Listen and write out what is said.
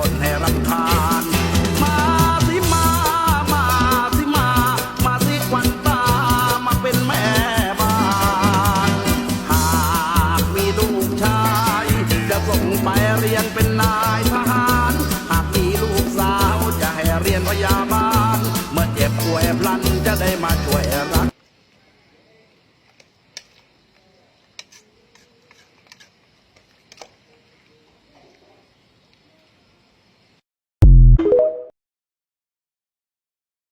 ่นให้รำคาญ มาสิมา มาสิมา มาสิควันตา มาเป็นแม่บ้าน หากมีลูกชาย จะส่งไปเรียนเป็นนายทหาร หากมีลูกสาวจะให้เรียนพยาบาล เมื่อเจ็บป่วยพลันจะได้มาช่วยรัก